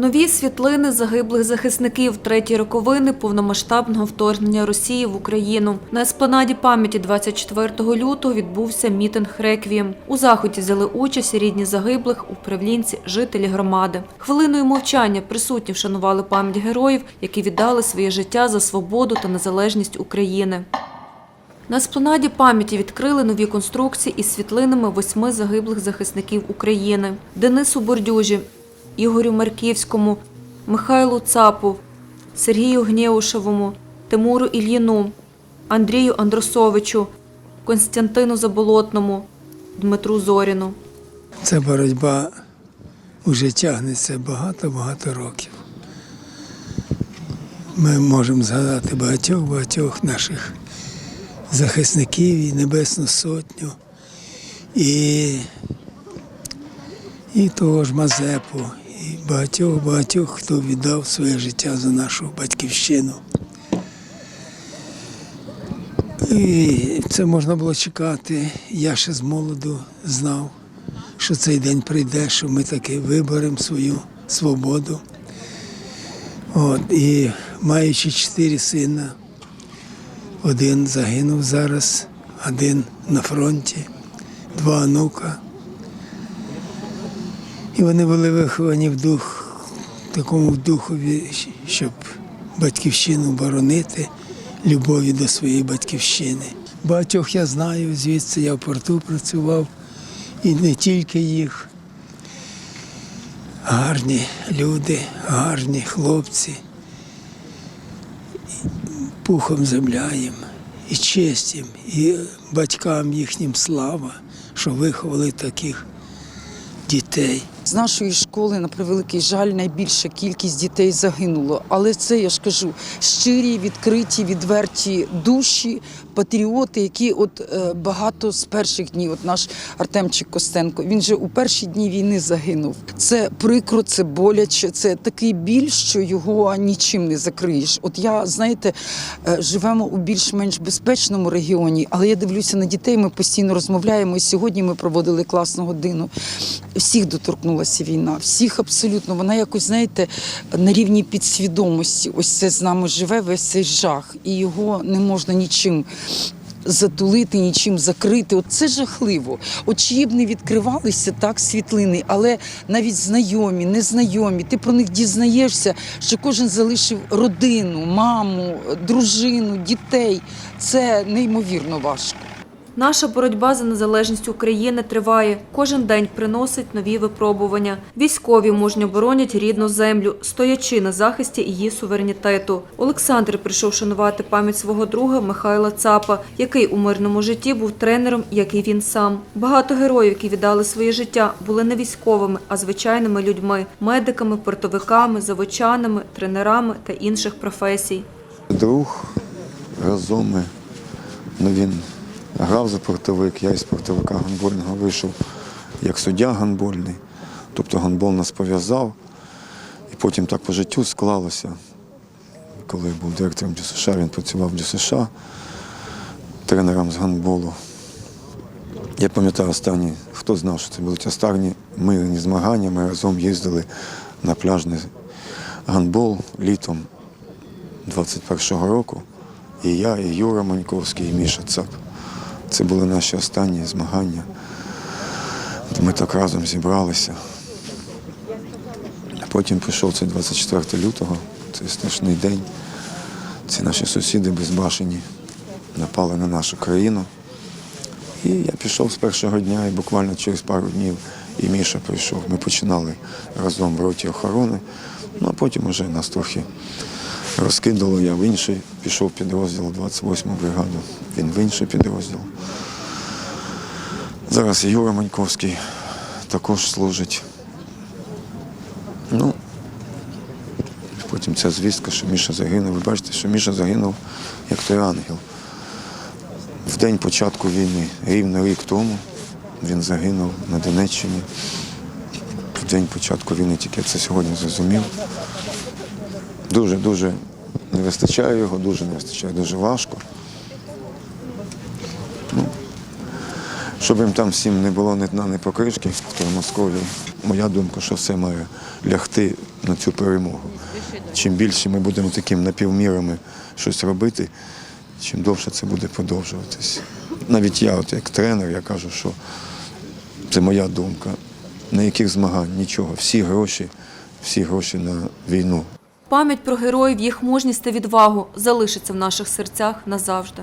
Нові світлини загиблих захисників третій роковини повномасштабного вторгнення Росії в Україну. На еспланаді пам'яті 24 лютого відбувся мітинг «Реквієм». У заході взяли участь рідні загиблих, управлінці, жителі громади. Хвилиною мовчання присутні вшанували пам'ять героїв, які віддали своє життя за свободу та незалежність України. На еспланаді пам'яті відкрили нові конструкції із світлинами восьми загиблих захисників України: Денису Бордюжі, Ігорю Марківському, Михайлу Цапу, Сергію Гнєушевому, Тимуру Ільїну, Андрію Андросовичу, Константину Заболотному, Дмитру Зоріну. Ця боротьба вже тягнеться багато-багато років. Ми можемо згадати багатьох-багатьох наших захисників і Небесну Сотню, і, і того ж Мазепу, багатьох-багатьох, хто віддав своє життя за нашу батьківщину. І це можна було чекати. Я ще з молоду знав, що цей день прийде, що ми таки виберемо свою свободу. От, і маючи чотири сина, один загинув зараз, один на фронті, два онука. І вони були виховані в дух, такому духові, щоб батьківщину боронити, любові до своєї батьківщини. Багатьох я знаю, звідси я в порту працював, і не тільки їх. Гарні люди, гарні хлопці. Пухом земля їм, і честь їм, і батькам їхнім слава, що виховали таких дітей. З нашої школи, на превеликий жаль, найбільша кількість дітей загинуло. Але це я ж кажу щирі, відкриті, відверті душі, патріоти, які от е, багато з перших днів, от наш Артемчик Костенко, він же у перші дні війни загинув. Це прикро, це боляче, це такий біль, що його нічим не закриєш. От я знаєте, е, живемо у більш-менш безпечному регіоні, але я дивлюся на дітей. Ми постійно розмовляємо. І сьогодні ми проводили класну годину. Всіх доторкнулася війна, всіх абсолютно. Вона якось, знаєте, на рівні підсвідомості. Ось це з нами живе весь цей жах, і його не можна нічим. Затулити, нічим закрити, от це жахливо. Чиї б не відкривалися так світлини, але навіть знайомі, незнайомі, ти про них дізнаєшся, що кожен залишив родину, маму, дружину, дітей. Це неймовірно важко. Наша боротьба за незалежність України триває. Кожен день приносить нові випробування. Військові мужньо боронять рідну землю, стоячи на захисті її суверенітету. Олександр прийшов шанувати пам'ять свого друга Михайла Цапа, який у мирному житті був тренером, як і він сам. Багато героїв, які віддали своє життя, були не військовими, а звичайними людьми медиками, портовиками, заводчанами, тренерами та інших професій. Друг разом. Ну, він грав за портовик, я із портовика гандбольного вийшов як суддя гандбольний. Тобто гандбол нас пов'язав. І потім так по життю склалося. Коли я був директором ДЮСШ, він працював в ДЮСШ тренером з гандболу. Я пам'ятаю останні, хто знав, що це були останні мирні змагання. Ми разом їздили на пляжний гандбол літом 21-го року. І я, і Юра Маньковський, і Міша Цап. Це були наші останні змагання. Ми так разом зібралися. Потім прийшов цей 24 лютого, цей страшний день. Ці наші сусіди безбашені напали на нашу країну. І я пішов з першого дня, і буквально через пару днів і Міша прийшов. Ми починали разом в роті охорони, ну а потім вже нас трохи розкидало. Я в інший пішов підрозділ 28-му бригаду, він в інший підрозділ. Зараз Юра Маньковський також служить. Ну, потім ця звістка, що Міша загинув. Ви бачите, що Міша загинув як той ангел. В день початку війни, рівно рік тому, він загинув на Донеччині. В день початку війни, тільки це сьогодні зрозумів. Дуже-дуже не вистачає його, дуже не вистачає, дуже важко. Ну, щоб їм там всім не було ні дна, ні покришки в Москові. Моя думка, що все має лягти на цю перемогу. Чим більше ми будемо такими напівмірами щось робити, чим довше це буде продовжуватись. Навіть я, от як тренер, я кажу, що це моя думка. На яких змагань? Нічого. Всі гроші, всі гроші на війну. Пам'ять про героїв, їх мужність та відвагу залишиться в наших серцях назавжди.